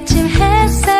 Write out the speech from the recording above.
아침 햇살